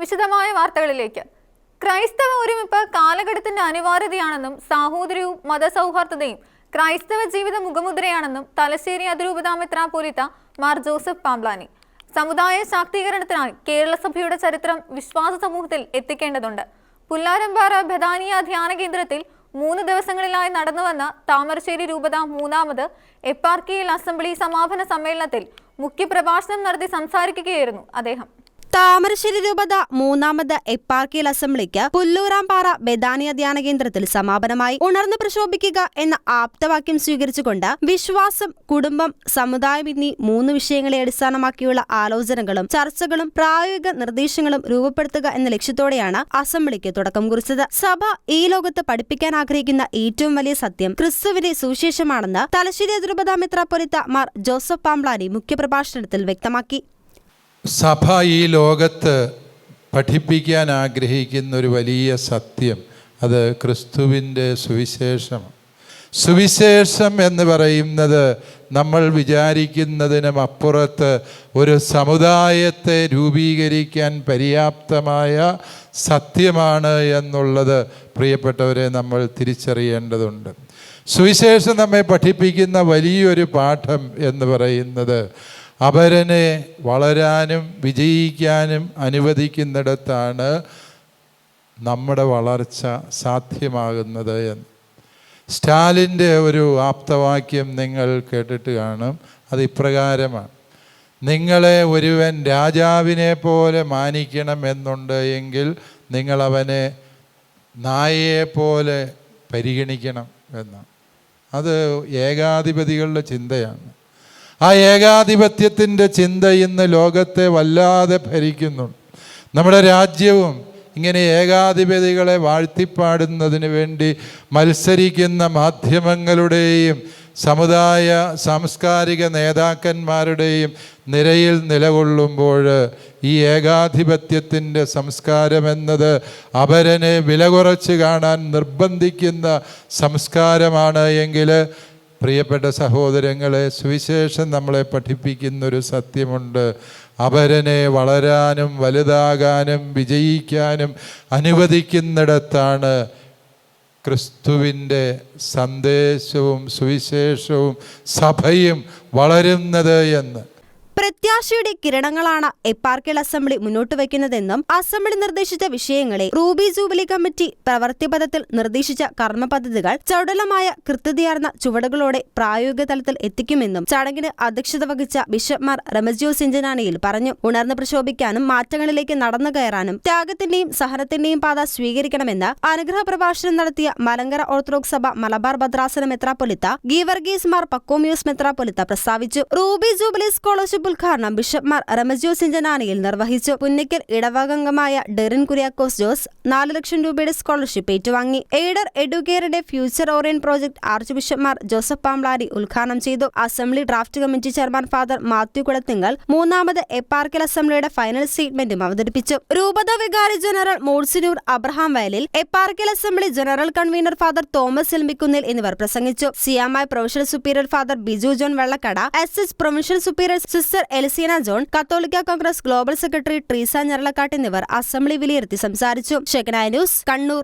വിശദമായ വാർത്തകളിലേക്ക്. ക്രൈസ്തവ ഒരുമിപ്പ് കാലഘട്ടത്തിന്റെ അനിവാര്യതയാണെന്നും സാഹോദര്യവും മതസൗഹാർദ്ദതയും ക്രൈസ്തവ ജീവിത മുഖമുദ്രയാണെന്നും തലശ്ശേരി അതിരൂപതാ മെത്രാപ്പോലിത്ത മാർ ജോസഫ് പാംബ്ലാനി. സമുദായ ശാക്തീകരണത്തിനായി കേരള സഭയുടെ ചരിത്രം വിശ്വാസ സമൂഹത്തിൽ എത്തിക്കേണ്ടതുണ്ട്. പുല്ലാരമ്പാറ ബദാനിയ ധ്യാന കേന്ദ്രത്തിൽ മൂന്ന് ദിവസങ്ങളിലായി നടന്നുവന്ന താമരശ്ശേരി രൂപത മൂന്നാമത് എപ്പാർക്കിയൽ അസംബ്ലി സമാപന സമ്മേളനത്തിൽ മുഖ്യപ്രഭാഷണം നടത്തി സംസാരിക്കുകയായിരുന്നു അദ്ദേഹം. താമരശ്ശേരി രൂപത മൂന്നാമത് എപ്പാർക്കിയൽ അസംബ്ലിക്ക് പുല്ലൂരാംപാറ ബെദാനിയ ധ്യാന കേന്ദ്രത്തിൽ സമാപനമായി ഉണർന്നു പ്രശോഭിക്കുക എന്ന ആപ്തവാക്യം സ്വീകരിച്ചുകൊണ്ട് വിശ്വാസം കുടുംബം സമുദായം എന്നീ മൂന്ന് വിഷയങ്ങളെ അടിസ്ഥാനമാക്കിയുള്ള ആലോചനകളും ചർച്ചകളും പ്രായോഗിക നിർദ്ദേശങ്ങളും രൂപപ്പെടുത്തുക എന്ന ലക്ഷ്യത്തോടെയാണ് അസംബ്ലിക്ക് തുടക്കം കുറിച്ചത്. സഭ ഈ ലോകത്ത് പഠിപ്പിക്കാൻ ആഗ്രഹിക്കുന്ന ഏറ്റവും വലിയ സത്യം ക്രിസ്തുവിന്റെ സുവിശേഷമാണെന്ന് തലശ്ശേരി അതിരൂപത മെത്രാപ്പൊലിത്ത മാർ ജോസഫ് പാംബ്ലാനി മുഖ്യപ്രഭാഷണത്തിൽ വ്യക്തമാക്കി. സഭ ഈ ലോകത്ത് പഠിപ്പിക്കാൻ ആഗ്രഹിക്കുന്ന ഒരു വലിയ സത്യം അത് ക്രിസ്തുവിന്റെ സുവിശേഷം സുവിശേഷം എന്ന് പറയുന്നത് നമ്മൾ വിചാരിക്കുന്നതിനും അപ്പുറത്ത് ഒരു സമുദായത്തെ രൂപീകരിക്കാൻ പര്യാപ്തമായ സത്യമാണ് എന്നുള്ളത് പ്രിയപ്പെട്ടവരെ നമ്മൾ തിരിച്ചറിയേണ്ടതുണ്ട്. സുവിശേഷം നമ്മെ പഠിപ്പിക്കുന്ന വലിയൊരു പാഠം എന്ന് പറയുന്നത് അപരനെ വളരാനും വിജയിക്കാനും അനുവദിക്കുന്നിടത്താണ് നമ്മുടെ വളർച്ച സാധ്യമാകുന്നത് എന്ന്. സ്റ്റാലിന്റെ ഒരു ആപ്തവാക്യം നിങ്ങൾ കേട്ടിട്ട് കാണും. അത് ഇപ്രകാരമാണ്. നിങ്ങളെ ഒരുവൻ രാജാവിനെ പോലെ മാനിക്കണം എന്നുണ്ട് എങ്കിൽ നിങ്ങളവനെ നായയെ പോലെ പരിഗണിക്കണം എന്നാണ്. അത് ഏകാധിപതികളുടെ ചിന്തയാണ്. ആ ഏകാധിപത്യത്തിന്റെ ചിന്ത ഇന്ന് ലോകത്തെ വല്ലാതെ ഭരിക്കുന്നു. നമ്മുടെ രാജ്യവും ഇങ്ങനെ ഏകാധിപതികളെ വാഴ്ത്തിപ്പാടുന്നതിന് വേണ്ടി മത്സരിക്കുന്ന മാധ്യമങ്ങളുടെയും സമുദായ സാംസ്കാരിക നേതാക്കന്മാരുടെയും നിരയിൽ നിലകൊള്ളുമ്പോൾ ഈ ഏകാധിപത്യത്തിന്റെ സംസ്കാരമെന്നത് അപരനെ വില കുറച്ച് കാണാൻ നിർബന്ധിക്കുന്ന സംസ്കാരമാണ് എങ്കിൽ പ്രിയപ്പെട്ട സഹോദരങ്ങളെ സുവിശേഷം നമ്മളെ പഠിപ്പിക്കുന്നൊരു സത്യമുണ്ട്. അപരനെ വളരാനും വലുതാകാനും വിജയിക്കാനും അനുവദിക്കുന്നിടത്താണ് ക്രിസ്തുവിന്റെ സന്ദേശവും സുവിശേഷവും സഭയും വളരുന്നത് എന്ന്. പ്രത്യാശയുടെ കിരണങ്ങളാണ് എപ്പാർക്കൽ അസംബ്ലി മുന്നോട്ട് വയ്ക്കുന്നതെന്നും അസംബ്ലി നിർദ്ദേശിച്ച വിഷയങ്ങളെ റൂബി ജൂബിലി കമ്മിറ്റി പ്രവൃത്തിപഥത്തിൽ നിർദ്ദേശിച്ച കർമ്മപദ്ധതികൾ ചടുലമായ കൃത്യതയാർന്ന ചുവടുകളോടെ പ്രായോഗിക തലത്തിൽ എത്തിക്കുമെന്നും ചടങ്ങിന് അധ്യക്ഷത വഹിച്ച ബിഷപ്പ്മാർ റമജിയോ സിഞ്ചനാനയിൽ പറഞ്ഞു. ഉണർന്ന് പ്രശോഭിക്കാനും മാറ്റങ്ങളിലേക്ക് നടന്നു കയറാനും ത്യാഗത്തിന്റെയും സഹനത്തിന്റെയും പാത സ്വീകരിക്കണമെന്ന് അനുഗ്രഹ പ്രഭാഷണം നടത്തിയ മലങ്കര ഓർത്തഡോക്സ് സഭ മലബാർ ഭദ്രാസന മെത്രാപ്പൊലിത്ത ഗീവർഗീസ് മാർ പക്കോമിയോസ് മെത്രാപ്പൊലിത്ത പ്രസ്താവിച്ചു. റൂബി ജൂബിലി സ്കോളർഷിപ്പ് ഉദ്ഘാടനം ബിഷപ്പ്മാർ റമജിയോ സിഞ്ചനാനിയിൽ നിർവഹിച്ചു. പുന്നിക്കൽ ഇടവകംഗമായ ഡെറിൻ കുര്യാക്കോസ് ജോസ് നാല് ലക്ഷം രൂപയുടെ സ്കോളർഷിപ്പ് ഏറ്റുവാങ്ങി. എയ്ഡർ എഡ്യൂക്കേറിന്റെ future Orion project arch bishop Mar Joseph Pamplany ഉദ്ഘാടനം ചെയ്തു. Assembly draft committee chairman father Mathew Kulathinkal മൂന്നാമത് എപ്പാർക്കൽ അസംബ്ലിയുടെ ഫൈനൽ സ്റ്റേറ്റ്മെന്റും അവതരിപ്പിച്ചു. രൂപത വികാരി general monsignor Abraham Vayalil eparchial assembly general convener father Thomas Elmikunnil എന്നിവർ പ്രസംഗിച്ചു. സിയാമായി professional superior father Biju John Vellakada S S professional superior sister Elseena John Catholic Congress global secretary Treesa Njaralakkattu എന്നിവർ assembly വിലയിരുത്തി സംസാരിച്ചു. Shekinah news Kannur.